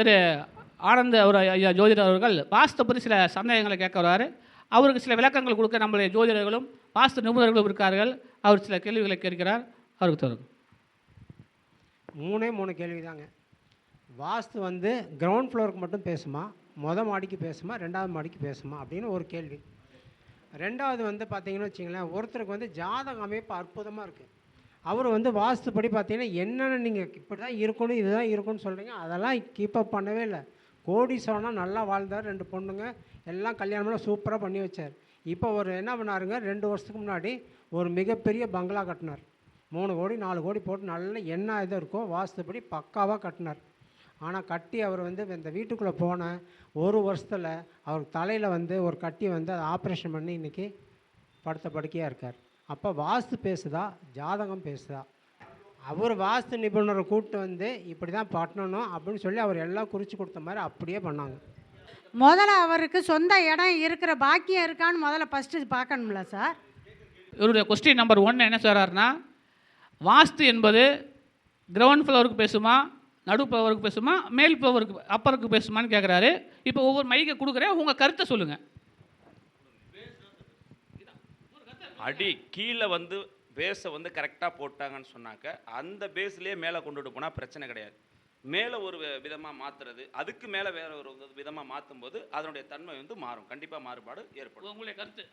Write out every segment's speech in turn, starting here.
திரு ஆனந்த் அவர் ஐயா ஜோதிடர் அவர்கள் வாஸ்து பற்றி சில சந்தேகங்களை கேட்க வராரு அவருக்கு சில விளக்கங்கள் கொடுக்க நம்முடைய ஜோதிடர்களும் வாஸ்து நிபுணர்களும் இருக்கார்கள். அவர் சில கேள்விகளை கேட்கிறார். அவருக்கு தொடரும் மூணே மூணு கேள்வி தாங்க வாஸ்து வந்து கிரவுண்ட் ஃப்ளோருக்கு மட்டும் பேசுமா? மொதல் மாடிக்கு பேசுமா? ரெண்டாவது மாடிக்கு பேசுமா? அப்படின்னு ஒரு கேள்வி. ரெண்டாவது வந்து பார்த்தீங்கன்னு வச்சிங்களேன் ஒருத்தருக்கு வந்து ஜாதக அமைப்பு அற்புதமாக இருக்குது அவர் வந்து வாஸ்துப்படி பார்த்தீங்கன்னா என்னென்ன நீங்கள் இப்படி தான் இருக்கணும் இதுதான் இருக்கணும்னு சொல்கிறீங்க அதெல்லாம் கீப்பப் பண்ணவே இல்லை. கோடீஸ்வரனா நல்லா வாழ்ந்தார் ரெண்டு பொண்ணுங்க எல்லாம் கல்யாணம்லாம் சூப்பராக பண்ணி வச்சார். இப்போ ஒரு என்ன பண்ணாருங்க ரெண்டு வருஷத்துக்கு முன்னாடி ஒரு மிகப்பெரிய பங்களா கட்டினார். மூணு கோடி நாலு கோடி போட்டு நல்ல என்ன இது இருக்கோ வாஸ்துப்படி பக்காவாக கட்டினார். ஆனால் கட்டி அவர் வந்து இந்த வீட்டுக்குள்ளே போன ஒரு வருஷத்தில் அவர் தலையில் வந்து ஒரு கட்டி வந்து அதை ஆப்ரேஷன் பண்ணி இன்றைக்கி படுத்த படுக்கையாக இருக்கார். அப்போ வாஸ்து பேசுதா? ஜாதகம் பேசுதா? அவர் வாஸ்து நிபுணரை கூப்பிட்டு வந்து இப்படி தான் பண்ணணும் அப்படின்னு சொல்லி அவர் எல்லாம் குறித்து கொடுத்த மாதிரி அப்படியே பண்ணாங்க. முதல்ல அவருக்கு சொந்த இடம் இருக்கிற பாக்கியம் இருக்கான்னு முதல்ல ஃபஸ்ட்டு பார்க்கணும்ல சார்? இவருடைய கொஸ்டின் நம்பர் ஒன் என்ன சொல்கிறாருன்னா வாஸ்து என்பது கிரவுண்ட் ஃப்ளோருக்கு பேசுமா நடு ஃப்ளோருக்கு பேசுமா மேல் ஃப்ளோருக்கு அப்பருக்கு பேசுமான்னு கேட்குறாரு இப்போ ஒவ்வொரு மைக்கை கொடுக்குறேன் உங்கள் கருத்தை சொல்லுங்கள் அடி கீழே வந்து பேஸை வந்து கரெக்டாக போட்டாங்கன்னு சொன்னாக்க அந்த பேஸ்லேயே மேலே கொண்டுட்டு போனால் பிரச்சனை கிடையாது. மேலே ஒரு விதமாக மாற்றுறது அதுக்கு மேலே வேற ஒரு விதமாக மாற்றும் போது அதனுடைய தன்மை வந்து மாறும். கண்டிப்பாக மாறுபாடு ஏற்படும். உங்களுடைய கருத்து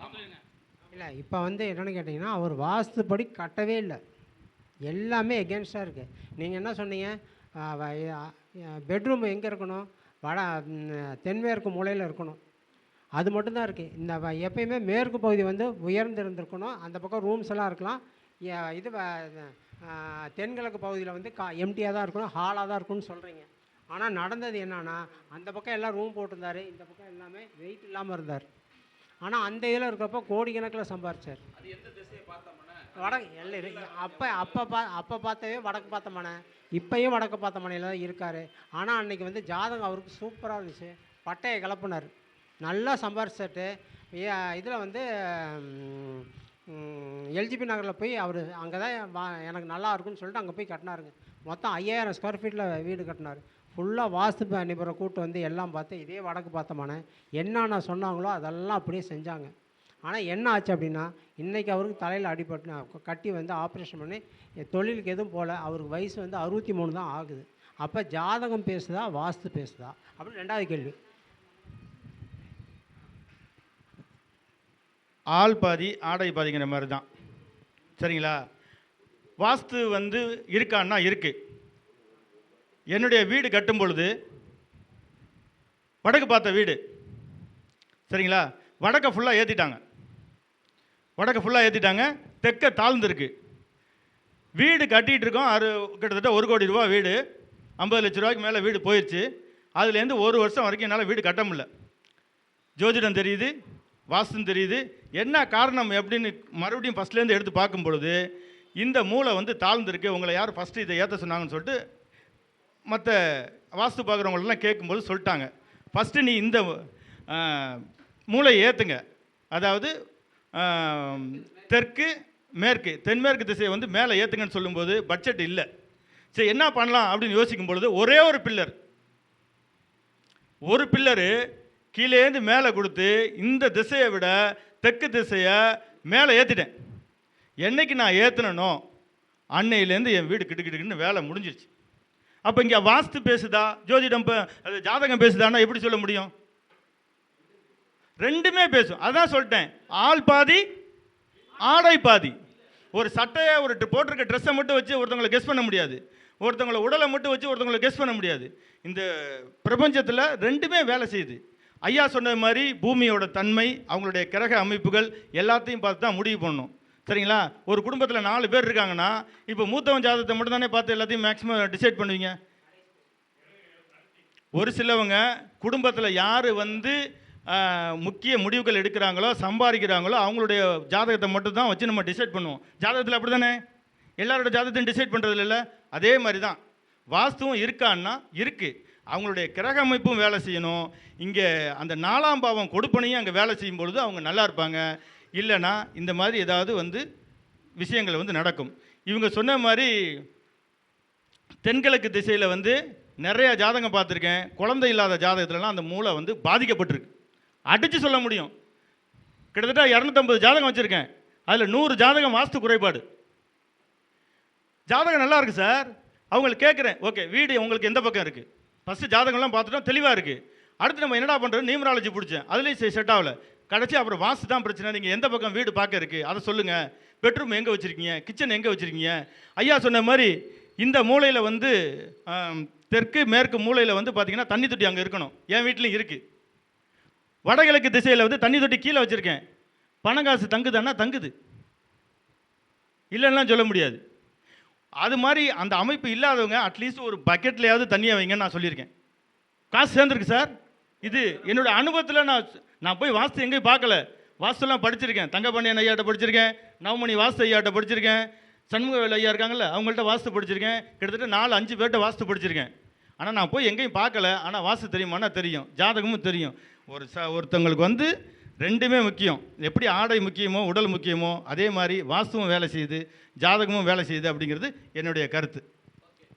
இல்லை இப்போ வந்து என்னென்னு கேட்டிங்கன்னா அவர் வாஸ்துப்படி கட்டவே இல்லை. எல்லாமே எகென்ஸ்டாக இருக்குது நீங்கள் என்ன சொன்னீங்க? பெட்ரூம் எங்கே இருக்கணும்? வட தென்மேற்கு மூலையில் இருக்கணும். அது மட்டும்தான் இருக்குது இந்த எப்பயுமே மேற்கு பகுதி வந்து உயர்ந்து இருந்திருக்கணும் அந்த பக்கம் ரூம்ஸ் எல்லாம் இருக்கலாம். இது தென்கிழக்கு பகுதியில் வந்து கா எம்டியாக தான் இருக்கணும். ஹாலாக தான் இருக்கும்னு சொல்கிறீங்க ஆனால் நடந்தது என்னன்னா அந்த பக்கம் எல்லாம் ரூம் போட்டிருந்தாரு. இந்த பக்கம் எல்லாமே வெயிட் இல்லாமல் இருந்தார். ஆனால் அந்த இதில் இருக்கிறப்ப கோடிக்கணக்கில் சம்பாரிச்சார். வடக்கு எல்லாம் அப்போ அப்போ பா அப்போ பார்த்தவே வடக்கு பார்த்த மனை. இப்போயும் வடக்கு பார்த்த மனையில் தான் இருக்கார். ஆனால் அன்னைக்கு வந்து ஜாதகம் அவருக்கு சூப்பராக இருந்துச்சு. பட்டையை கிளப்புனார் நல்லா சம்பாரிச்சிட்டு இதில் வந்து எல்ஜிபி நகரில் போய் அவர் அங்கே தான் வா எனக்கு நல்லா இருக்கும்னு சொல்லிட்டு அங்கே போய் கட்டினாருங்க. மொத்தம் ஐயாயிரம் ஸ்கொயர் ஃபீட்டில் வீடு கட்டினார். ஃபுல்லாக வாஸ்து ப- நிபுணரை கூட்டு வந்து எல்லாம் பார்த்து இதே வடக்கு பார்த்தமான என்னென்ன சொன்னாங்களோ அதெல்லாம் அப்படியே செஞ்சாங்க. ஆனால் என்ன ஆச்சு அப்படின்னா இன்றைக்கி அவருக்கு தலையில் அடிபட்டு கட்டி வந்து ஆப்ரேஷன் பண்ணி தொழிலுக்கு எதுவும் போகல. அவருக்கு வயசு வந்து அறுபத்தி மூணு தான் ஆகுது. அப்போ ஜாதகம் பேசுதா வாஸ்து பேசுதா? அப்படின்னு ரெண்டாவது கேள்வி. ஆள் பாதி ஆடை பாதிங்கிற மாதிரி தான் சரிங்களா? வாஸ்து வந்து இருக்கான்னா இருக்குது என்னுடைய வீடு கட்டும் பொழுது வடக்கு பார்த்த வீடு. சரிங்களா? வடக்கை ஃபுல்லாக ஏற்றிட்டாங்க வடக்கை ஃபுல்லாக ஏற்றிட்டாங்க தெற்க தாழ்ந்துருக்கு. வீடு கட்டிகிட்டு இருக்கோம் அறு கிட்டத்தட்ட ஒரு கோடி ரூபா வீடு. ஐம்பது லட்ச ரூபாய்க்கு மேலே வீடு போயிடுச்சு அதுலேருந்து ஒரு வருஷம் வரைக்கும் என்னால் வீடு கட்ட முடில ஜோதிடம் தெரியுது? வாஸ்துன்னு தெரியுது. என்ன காரணம் எப்படின்னு மறுபடியும் ஃபஸ்ட்லேருந்து எடுத்து பார்க்கும் பொழுது இந்த மூளை வந்து தாழ்ந்துருக்கு உங்களை யார் ஃபஸ்ட்டு இதை ஏற்ற சொன்னாங்கன்னு சொல்லிட்டு மற்ற வாஸ்து பார்க்குறவங்களெல்லாம் கேட்கும்போது சொல்லிட்டாங்க. ஃபஸ்ட்டு நீ இந்த மூளையை ஏற்றுங்க அதாவது தெற்கு மேற்கு. தென்மேற்கு திசையை வந்து மேலே ஏற்றுங்கன்னு சொல்லும்போது பட்ஜெட் இல்லை. சரி என்ன பண்ணலாம் அப்படின்னு யோசிக்கும் பொழுது ஒரே ஒரு பில்லர் ஒரு பில்லரு கீழேந்து மேலே கொடுத்து இந்த திசையை விட தெற்கு திசையை மேலே ஏற்றிட்டேன் என்னைக்கு நான் ஏற்றினனோ அன்னையிலேருந்து என் வீடு கிட்டு வேலை முடிஞ்சிருச்சு. அப்போ இங்கே வாஸ்து பேசுதா? ஜோதிடம் அது ஜாதகம் பேசுதான்னா எப்படி சொல்ல முடியும்? ரெண்டுமே பேசும். அதான் சொல்லிட்டேன். ஆள் பாதி ஆடை பாதி. ஒரு சட்டையை ஒரு போட்டிருக்க ட்ரெஸ்ஸை மட்டும் வச்சு ஒருத்தவங்களை கெஸ் பண்ண முடியாது. ஒருத்தவங்களை உடலை மட்டும் வச்சு ஒருத்தவங்களை கெஸ் பண்ண முடியாது. இந்த பிரபஞ்சத்தில் ரெண்டுமே வேலை செய்யுது. ஐயா சொன்ன மாதிரி பூமியோட தன்மை அவங்களுடைய கிரக அமைப்புகள் எல்லாத்தையும் பார்த்து தான் முடிவு பண்ணணும். சரிங்களா? ஒரு குடும்பத்தில் நாலு பேர் இருக்காங்கன்னா இப்போ மூத்தவன் ஜாதகத்தை மட்டும் தானே பார்த்து எல்லாத்தையும் மேக்ஸிமம் டிசைட் பண்ணுவீங்க? ஒரு சிலவங்க குடும்பத்தில் யார் வந்து முக்கிய முடிவுகள் எடுக்கிறாங்களோ சம்பாதிக்கிறாங்களோ அவங்களுடைய ஜாதகத்தை மட்டும் தான் வச்சு நம்ம டிசைட் பண்ணுவோம். ஜாதகத்தில் அப்படி தானே? எல்லாரோட ஜாதகத்தையும் டிசைட் பண்ணுறது அதே மாதிரி தான். வாஸ்துவும் இருக்கான்னா இருக்குது அவங்களுடைய கிரக அமைப்பும் வேலை செய்யணும். இங்கே அந்த நாலாம் பாவம் கொடுப்பனையும் அங்கே வேலை செய்யும் பொழுது அவங்க நல்லா இருப்பாங்க. இல்லைன்னா இந்த மாதிரி ஏதாவது வந்து விஷயங்கள் வந்து நடக்கும். இவங்க சொன்ன மாதிரி தென்கிழக்கு திசையில் வந்து நிறையா ஜாதகம் பார்த்துருக்கேன். குழந்தை இல்லாத ஜாதகத்துலலாம் அந்த மூளை வந்து பாதிக்கப்பட்டிருக்கு. அடித்து சொல்ல முடியும். கிட்டத்தட்ட இரநூத்தம்பது ஜாதகம் வச்சுருக்கேன். அதில் நூறு ஜாதகம் வாஸ்து குறைபாடு. ஜாதகம் நல்லா இருக்குது சார். அவங்களுக்கு கேட்குறேன் ஓகே வீடு உங்களுக்கு எந்த பக்கம் இருக்குது ஃபஸ்ட்டு ஜாதகம்லாம் பார்த்துட்டோம் தெளிவாக இருக்குது அடுத்து நம்ம என்னடா பண்ணுறது நியூமராலஜி பிடிச்சேன். அதுலேயும் செட் ஆகலை. கடைசி அப்புறம் வாசு தான் பிரச்சனை. நீங்கள் எந்த பக்கம் வீடு பார்க்க இருக்குது அதை சொல்லுங்கள் பெட்ரூம் எங்கே வச்சுருக்கீங்க? கிச்சன் எங்கே வச்சுருக்கீங்க? ஐயா சொன்ன மாதிரி இந்த மூலையில் வந்து தெற்கு மேற்கு மூலையில் வந்து பார்த்திங்கன்னா தண்ணி தொட்டி அங்கே இருக்கணும். என் வீட்லேயும் இருக்குது வடகிழக்கு திசையில் வந்து தண்ணி தொட்டி கீழே வச்சுருக்கேன். பணம் காசு தங்குதான்னா தங்குது. இல்லைன்னா சொல்ல முடியாது. அது மாதிரி அந்த அமைப்பு இல்லாதவங்க அட்லீஸ்ட் ஒரு பக்கெட்லையாவது தண்ணியை வைங்கன்னு நான் சொல்லியிருக்கேன். காசு சேர்ந்துருக்கு சார். இது என்னோடய அனுபவத்தில் நான் நான் போய் வாஸ்து எங்கேயும் பார்க்கல. வாஸ்துலாம் படிச்சிருக்கேன். தங்கப்பாண்டியன் ஐயாட்ட படிச்சிருக்கேன். நவமணி வாஸ்து ஐயாட்ட படிச்சிருக்கேன். சண்முகவேல் ஐயா இருக்காங்கல்ல அவங்கள்ட்ட வாஸ்து படிச்சிருக்கேன். கிட்டத்தட்ட நாலு அஞ்சு பேர்கிட்ட வாஸ்து படிச்சிருக்கேன். ஆனால் நான் போய் எங்கேயும் பார்க்கல. ஆனால் வாஸ்து தெரியுமானா தெரியும். ஜாதகமும் தெரியும். ஒரு ச ஒருத்தவங்களுக்கு வந்து ரெண்டுமே முக்கியம். எப்படி ஆடை முக்கியமோ உடல் முக்கியமோ அதே மாதிரி வாஸ்துவும் வேலை செய்யுது ஜாதகமும் வேலை செய்யுது அப்படிங்கிறது என்னுடைய கருத்து.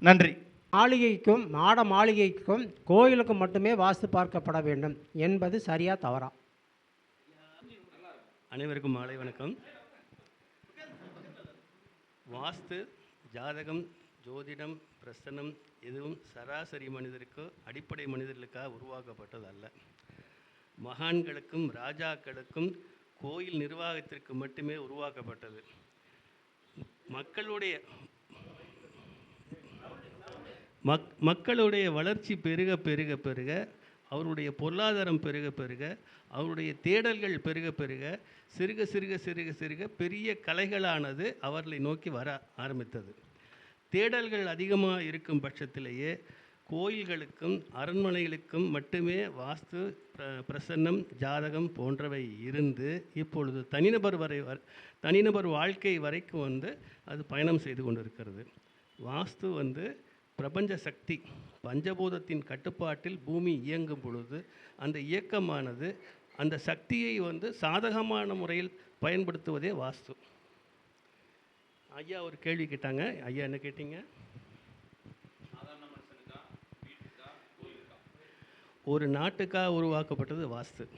நன்றி. மாளிகைக்கும் மாட மாளிகைக்கும் கோயிலுக்கும் மட்டுமே வாஸ்து பார்க்கப்பட வேண்டும். என்பது சரியா தவறா? அனைவருக்கும் மாலை வணக்கம். வாஸ்து ஜாதகம் ஜோதிடம் பிரசனம் எதுவும் சராசரி மனிதருக்கோ அடிப்படை மனிதர்களுக்காக உருவாக்கப்பட்டது அல்ல மகான்களுக்கும் ராஜாக்களுக்கும் கோயில் நிர்வாகத்திற்கு மட்டுமே உருவாக்கப்பட்டது. மக்களுடைய மக் மக்களுடைய வளர்ச்சி பெருக பெருக பெருக அவருடைய பொருளாதாரம் பெருக பெருக அவருடைய தேடல்கள் பெருக பெருக சிறுக சிறுக சிறுக சிறுக பெரிய கலைகளானது அவர்களை நோக்கி வர ஆரம்பித்தது. தேடல்கள் அதிகமாக இருக்கும் பட்சத்திலேயே கோயில்களுக்கும் அரண்மனைகளுக்கும் மட்டுமே வாஸ்து பிரசன்னம் ஜாதகம் போன்றவை இருந்து இப்பொழுது தனிநபர் வரை வர- தனிநபர் வாழ்க்கை வரைக்கும் வந்து அது பயணம் செய்து கொண்டிருக்கிறது. வாஸ்து வந்து பிரபஞ்ச சக்தி பஞ்சபூதத்தின் கட்டுப்பாட்டில் பூமி இயங்கும் பொழுது அந்த இயக்கமானது அந்த சக்தியை வந்து சாதகமான முறையில் பயன்படுத்துவதே வாஸ்து. ஐயா ஒரு கேள்வி கேட்டாங்க. ஐயா என்ன கேட்டீங்க? ஒரு நாட்டுக்காக உருவாக்கப்பட்டது வாஸ்து.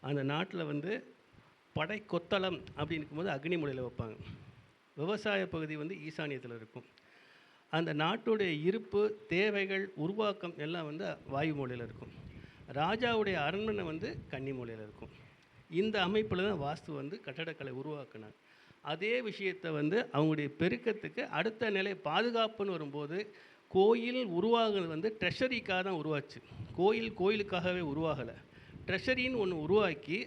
அந்த நாட்டில் வந்து படை கொத்தளம் அப்படின்னு இருக்கும்போது அக்னி முறையில் வைப்பாங்க. விவசாய பகுதி வந்து ஈசானியத்தில் இருக்கும். அந்த நாட்டுடைய இருப்பு தேவைகள் உருவாக்கம் எல்லாம் வந்து வாயு மூலையில் இருக்கும். ராஜாவுடைய அரண்மனை வந்து கன்னி மூலையில் இருக்கும். இந்த அமைப்பில் தான் வாஸ்து வந்து கட்டடக்கலை உருவாக்கினாங்க. அதே விஷயத்தை வந்து அவங்களுடைய பெருக்கத்துக்கு அடுத்த நிலை பாதுகாப்புன்னு வரும்போது கோயில் உருவாகுறது வந்து ட்ரெஷரிக்காக தான் உருவாச்சு. கோயில் கோயிலுக்காகவே உருவாகலை. ட்ரெஷரின்னு ஒன்று உருவாக்கி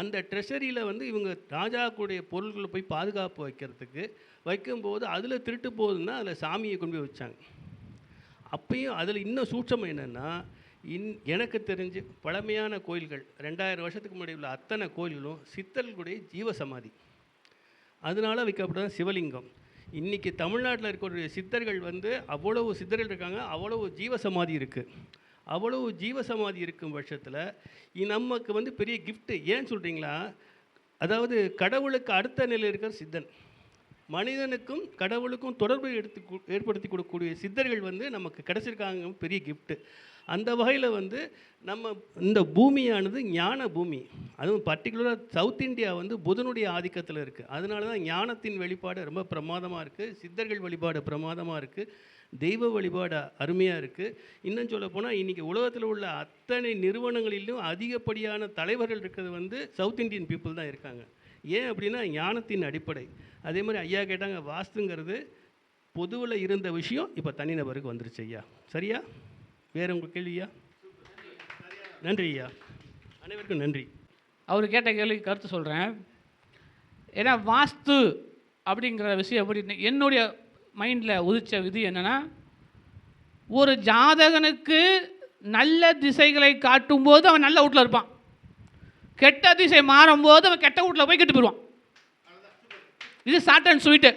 அந்த ட்ரெஷரியில் வந்து இவங்க ராஜாக்களுடைய பொருள்களை போய் பாதுகாப்பு வைக்கிறதுக்கு வைக்கும்போது அதில் திருட்டு போகுதுன்னா அதில் சாமியை கொண்டு போய் வச்சாங்க. அப்பயும் அதில் இன்னும் சூட்சம் என்னென்னா இன் எனக்கு தெரிஞ்சு பழமையான கோயில்கள் ரெண்டாயிரம் வருஷத்துக்கு முன்னாடி உள்ள அத்தனை கோயில்களும் சித்தர்களுடைய ஜீவசமாதி. அதனால வைக்கப்பட்டது சிவலிங்கம். இன்றைக்கி தமிழ்நாட்டில் இருக்கக்கூடிய சித்தர்கள் வந்து அவ்வளவு சித்தர்கள் இருக்காங்க அவ்வளவு ஜீவசமாதி இருக்குது அவ்வளவு ஜீவசமாதி இருக்கும் பட்சத்தில் நமக்கு வந்து பெரிய கிஃப்ட்டு ஏன் சொல்கிறீங்களா அதாவது கடவுளுக்கு அடுத்த நிலையில் இருக்கிற சித்தன். மனிதனுக்கும் கடவுளுக்கும் தொடர்பு எடுத்து ஏற்படுத்தி கொடுக்கக்கூடிய சித்தர்கள் வந்து நமக்கு கிடச்சிருக்காங்க பெரிய கிஃப்ட்டு அந்த வகையில் வந்து நம்ம இந்த பூமியானது ஞான பூமி. அதுவும் பர்டிகுலராக சவுத் இந்தியா வந்து புதனுடைய ஆதிக்கத்தில் இருக்குது அதனால தான் ஞானத்தின் வெளிப்பாடு ரொம்ப பிரமாதமாக இருக்குது சித்தர்கள் வழிபாடு பிரமாதமாக இருக்குது தெய்வ வழிபாடு அருமையாக இருக்குது இன்னும் சொல்ல போனால் இன்றைக்கி உலகத்தில் உள்ள அத்தனை நிறுவனங்களிலும் அதிகப்படியான தலைவர்கள் இருக்கிறது வந்து சவுத் இந்தியன் பீப்புள் தான் இருக்காங்க. ஏன் அப்படின்னா ஞானத்தின் அடிப்படை. அதே மாதிரி ஐயா கேட்டாங்க வாஸ்துங்கிறது பொதுவில் இருந்த விஷயம் இப்போ தனிநபருக்கு வந்துருச்சு ஐயா. சரியா? வேறு உங்கள் கேள்வியா நன்றி ஐயா. அனைவருக்கும் நன்றி. அவர் கேட்ட கேள்விக்கு கருத்து சொல்கிறேன் ஏன்னா வாஸ்து அப்படிங்கிற விஷயம் எப்படி என்னுடைய மைண்டில் உதிச்ச விதி என்னென்னா ஒரு ஜாதகனுக்கு நல்ல திசைகளை காட்டும்போது அவன் நல்ல வீட்டில் இருப்பான். கெட்ட திசை மாறும்போது அவன் கெட்ட வீட்டில் போய் கெட்டு போயிடுவான். இது ஷார்ட் அண்ட் ஸ்வீட்டு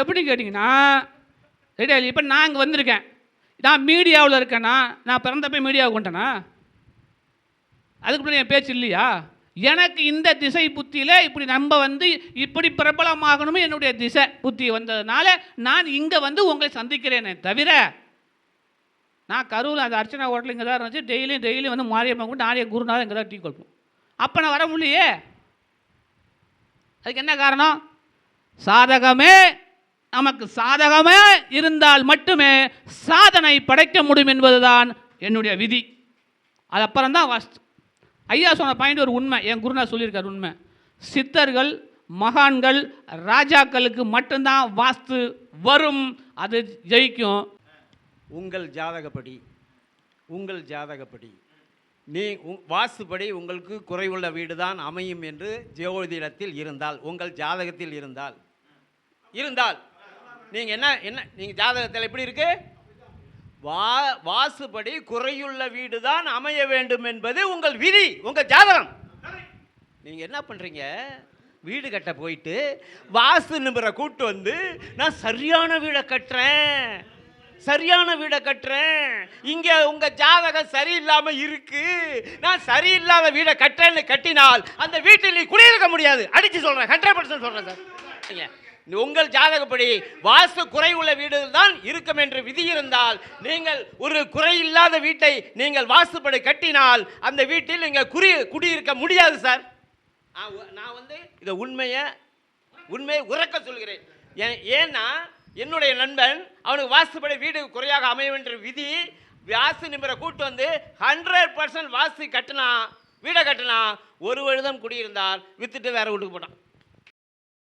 எப்படி கேட்டிங்கன்னா ரெடி இப்போ நான் இங்கே வந்திருக்கேன். நான் மீடியாவில் இருக்கேன்னா நான் பிறந்தப்ப மீடியாவுக்கு கொண்டேனா அதுக்கு முன்னாடி என் பேச்சு இல்லையா? எனக்கு இந்த திசை புத்தியில் இப்படி நம்ம வந்து இப்படி பிரபலமாகணும்னு என்னுடைய திசை புத்தி வந்ததுனால நான் இங்கே வந்து உங்களை சந்திக்கிறேனே தவிர நான் கரூரில் அந்த அர்ச்சனா ஹோட்டல் இங்கே தான் இருந்துச்சு. டெய்லியும் டெய்லியும் வந்து மாரியம்மா கூட நாளைய குருநாதர் இங்கே தான் டீ கொடுப்போம். அப்போ நான் வர முடியலையே. அதுக்கு என்ன காரணம்? சாதகமே நமக்கு சாதகமே இருந்தால் மட்டுமே சாதனை படைக்க முடியும் என்பதுதான் என்னுடைய விதி. அது அப்புறம் தான் வாஸ்து ஐயா சொன்ன பாயிண்ட் ஒரு உண்மை. என் குருநாதர் சொல்லியிருக்கார் உண்மை. சித்தர்கள் மகான்கள் ராஜாக்களுக்கு மட்டும்தான் வாஸ்து வரும். அது ஜெயிக்கும். உங்கள் ஜாதகப்படி உங்கள் ஜாதகப்படி நீ உ- உங்களுக்கு குறைவுள்ள வீடு தான் அமையும் என்று ஜோதிடத்தில் இருந்தால் உங்கள் ஜாதகத்தில் இருந்தால். இருந்தால். நீங்கள் என்ன என்ன நீங்கள் ஜாதகத்தில் எப்படி இருக்கு? வா வாசுபடி குறையுள்ள வீடு தான் அமைய வேண்டும் என்பது உங்கள் விதி உங்கள் ஜாதகம். நீங்கள் என்ன பண்ணுறீங்க வீடு கட்ட போயிட்டு வாசு நிபுணரை கூட்டு வந்து நான் சரியான வீடை கட்டுறேன். சரியான வீடை கட்டுறேன். இங்கே உங்கள் ஜாதகம் சரியில்லாமல் இருக்கு. நான் சரியில்லாத வீடை கட்டுறேன்னு கட்டினால் அந்த வீட்டில் நீ குடியிருக்க முடியாது. அடித்து சொல்கிறேன் ஹண்ட்ரட் பர்சன்ட் சொல்கிறேன் சார். உங்கள் ஜாதகப்படி வாஸ்து குறைவுள்ள வீடு தான் இருக்கும் என்று விதி இருந்தால் நீங்கள் ஒரு குறையில்லாத வீட்டை நீங்கள் வாஸ்துப்படி கட்டினால் அந்த வீட்டில் நீங்கள் குறி குடியிருக்க முடியாது சார். நான் வந்து இதை உண்மையை உண்மையை உறக்க சொல்கிறேன். ஏன் ஏன்னா என்னுடைய நண்பன் அவனுக்கு வாஸ்துப்படி வீடு குறையாக அமையும் என்ற விதி வாஸ்து நிபுணரை கூட்டு வந்து ஹண்ட்ரட் பர்சன்ட் வாஸ்து கட்டினா வீடை கட்டினா ஒரு வருடம் குடியிருந்தால் வித்துட்டு வேற வீட்டுக்கு போட்டான்.